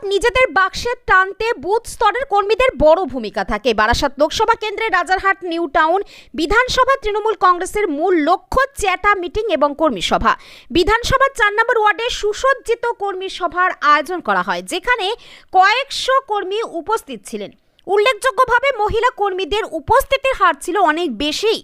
Vote নিজেদের বাক্সে টানতে বুথ স্তরের কর্মীদের বড় ভূমিকা থাকে। বারাসাত লোকসভা কেন্দ্রে রাজারহাট, নিউ টাউন, বিধানসভা, তৃণমূল কংগ্রেসের মূল লক্ষ্য চ্যাটা মিটিং এবং কর্মী সভা। বিধানসভার চার নম্বর ওয়ার্ডে সুসজ্জিত কর্মী সভার আয়োজন করা হয়, যেখানে কয়েকশো কর্মী উপস্থিত ছিলেন। উল্লেখযোগ্যভাবে মহিলা কর্মীদের উপস্থিতির হার ছিল অনেক বেশি,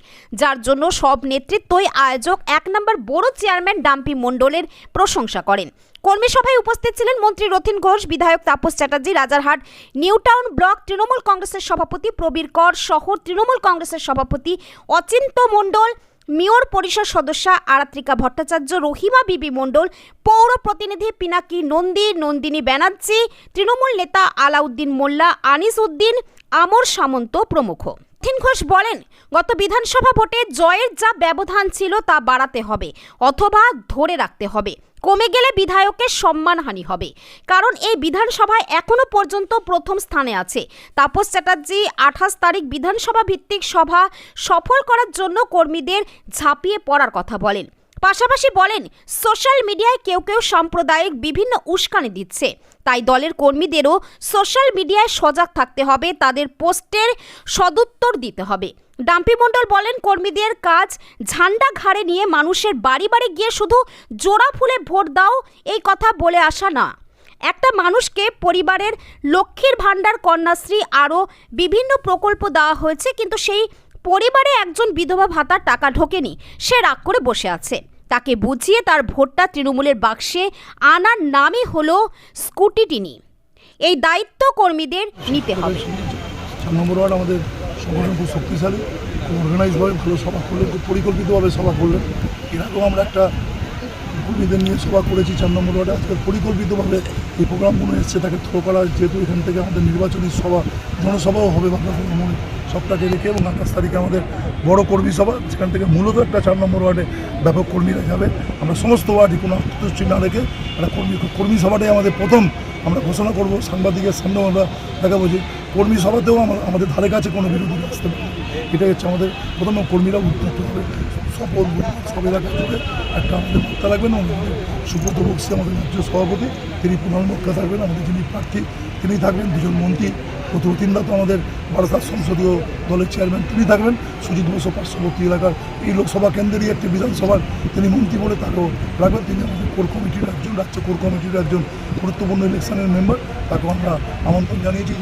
যার জন্য সব নেতৃত্বই আয়োজক এক নম্বর বড় চেয়ারম্যান ডাম্পি মণ্ডলের প্রশংসা করেন। কর্মী সভায় উপস্থিত ছিলেন মন্ত্রী রথিন ঘোষ, বিধায়ক Tapas Chatterjee, Rajarhat new town block Trinamool কংগ্রেসের সভাপতি প্রবীর কর শহর তৃণমূল কংগ্রেসের সভাপতি অচিন্ত মণ্ডল মেয়র পরিষদ সদস্যা আরাত্রিকা ভট্টাচার্য, রহিমা বিবি মণ্ডল, পৌর প্রতিনিধি পিনাকি নন্দী, নন্দিনী ব্যানার্জি, তৃণমূল নেতা আলাউদ্দিন মোল্লা, আনিস উদ্দিন, আমর সামন্ত প্রমুখ। ঘোষ বলেন, গত বিধানসভা ভোটে জয়ের যা ব্যবধান ছিল তা বাড়াতে হবে, অথবা ধরে রাখতে হবে। কমে গেলে বিধায়কের সম্মানহানি হবে। কারণ এই বিধানসভায় এখনও পর্যন্ত প্রথম স্থানে আছে। তাপস চ্যাটার্জি আঠাশ তারিখ বিধানসভা ভিত্তিক সভা সফল করার জন্য কর্মীদের ঝাঁপিয়ে পড়ার কথা বলেন। পাশাপাশি বলেন সোশ্যাল মিডিয়ায় কেউ কেউ সাম্প্রদায়িক বিভিন্ন উস্কানি দিচ্ছে। তাই দলের কর্মীদেরও সোশ্যাল মিডিয়ায় সজাগ থাকতে হবে, তাদের পোস্টের সদুত্তর দিতে হবে। ডাম্পি মণ্ডল বলেন, কর্মীদের কাজ ঝান্ডা ঘাড়ে নিয়ে মানুষের বাড়ি বাড়ি গিয়ে শুধু জোড়া ফুলে ভোট দাও, এই কথা বলে আসা না। একটা মানুষকে পরিবারের লক্ষ্মীর ভাণ্ডার কন্যাশ্রী আরও বিভিন্ন প্রকল্প দেওয়া হয়েছে, কিন্তু সেই পরিবারে একজন বিধবা ভাতার টাকা ঢোকেনি, সে রাগ করে বসে আছে। তাকে বুঝিয়ে তার ভোটটা তৃণমূলের বাক্সে আনার নামই হলো স্কুটিটিনি এই দায়িত্ব কর্মীদের নিতে হবে। নম্বর ওয়ার্ড আমাদের সংগঠন খুব শক্তিশালী অর্গানাইজভাবে ভালো সভা করলেন, খুব পরিকল্পিতভাবে সভা করলেন। এর আগেও আমরা একটা কর্মীদের নিয়ে সভা করেছি চার নম্বর ওয়ার্ডে। আজকে পরিকল্পিতভাবে এই প্রোগ্রামগুলো এসছে, তাকে থ্রো করা, যেহেতু এখান থেকে আমাদের নির্বাচনী সভা, জনসভাও হবে বাংলা মনে সবটাকে রেখে এবং আঠাশ তারিখে আমাদের বড় কর্মী সভা, যেখান থেকে মূলত একটা চার নম্বর ওয়ার্ডে ব্যাপক কর্মীরা যাবে। আমরা সমস্ত ওয়ার্ডে কোনো আত্মতুষ্টি না রেখে একটা কর্মী কর্মী সভাটাই আমাদের প্রথম আমরা ঘোষণা করব। সাংবাদিকের সামনেও আমরা দেখাবো যে কর্মী সভাতেও আমা- আমাদের ধারে কাছে কোনো বিরোধী আসতে পারে এটাই হচ্ছে আমাদের প্রথম কর্মীরা উদ্যুক্ত হবে। সফল সব এলাকা জুড়ে একটা আমাদের বক্তা রাখবেন আমাদের সুব্রত বক্সি, আমাদের রাজ্য সভাপতি, তিনি প্রধান বক্তা থাকবেন। আমাদের যিনি প্রার্থী তিনি থাকবেন। দুজন মন্ত্রী প্রতিনিধিরা তো আমাদের বারাসাত সংসদীয় দলের চেয়ারম্যান তিনি থাকবেন। সুজিত বসু পার্শ্ববর্তী এলাকার এই লোকসভা কেন্দ্রেরই একটি বিধানসভার তিনি মন্ত্রী বলে তাকেও রাখবেন। তিনি আমাদের কোর কমিটির একজন, রাজ্য কোর কমিটির একজন গুরুত্বপূর্ণ ইলেকশনের মেম্বার তাকেও আমরা আমন্ত্রণ জানিয়েছি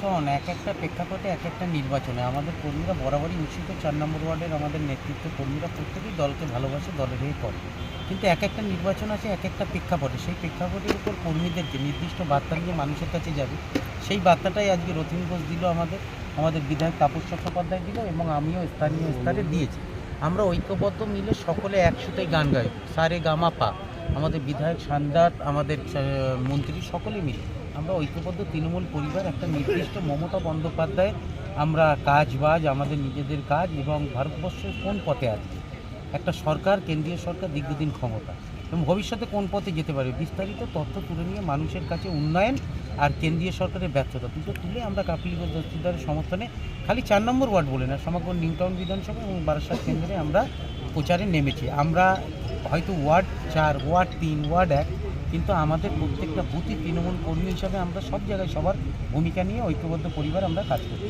শোন, এক একটা প্রেক্ষাপটে এক একটা নির্বাচনে আমাদের কর্মীরা বরাবরই নিশ্চিত চার নম্বর ওয়ার্ডের আমাদের নেতৃত্ব কর্মীরা প্রত্যেকেই দলকে ভালোবাসে দলের হয়ে করে। কিন্তু এক একটা নির্বাচন আছে, এক একটা প্রেক্ষাপটে। সেই প্রেক্ষাপটের উপর কর্মীদেরকে নির্দিষ্ট বার্তা নিয়ে মানুষের কাছে যাবে, সেই বার্তাটাই আজকে রথিন ঘোষ দিল আমাদের আমাদের বিধায়ক তাপস চট্টোপাধ্যায় দিল এবং আমিও স্থানীয় স্তরে দিয়েছি। আমরা ঐক্যবদ্ধ মিলে সকলে একসাথেই গান গাই। সারে গামা পা। আমাদের বিধায়ক সান্দাত আমাদের মন্ত্রী সকলে মিলে আমরা ঐক্যবদ্ধ তৃণমূল পরিবার, একটা নির্দিষ্ট মমতা বন্দ্যোপাধ্যায়। আমরা কাজ বাজ, আমাদের নিজেদের কাজ এবং ভারতবর্ষের কোন পথে আছে? একটা সরকার, কেন্দ্রীয় সরকার, দীর্ঘদিন ক্ষমতা। এবং ভবিষ্যতে কোন পথে যেতে পারে বিস্তারিত তথ্য তুলে নিয়ে মানুষের কাছে উন্নয়ন আর কেন্দ্রীয় সরকারের ব্যর্থতা দুটো তুলে আমরা কাপিল ঘোষ দস্তিদারের সমর্থনে খালি চার নম্বর ওয়ার্ড বলে না, সমগ্র নিউটাউন বিধানসভা এবং বারাসাত কেন্দ্রে আমরা প্রচারে নেমেছি। আমরা হয়তো ওয়ার্ড চার, ওয়ার্ড তিন, ওয়ার্ড এক, কিন্তু আমাদের প্রত্যেকটা বুথই তৃণমূল কর্মী হিসাবে আমরা সব জায়গায় সবার ভূমিকা নিয়ে ঐক্যবদ্ধ পরিবার আমরা কাজ করছি।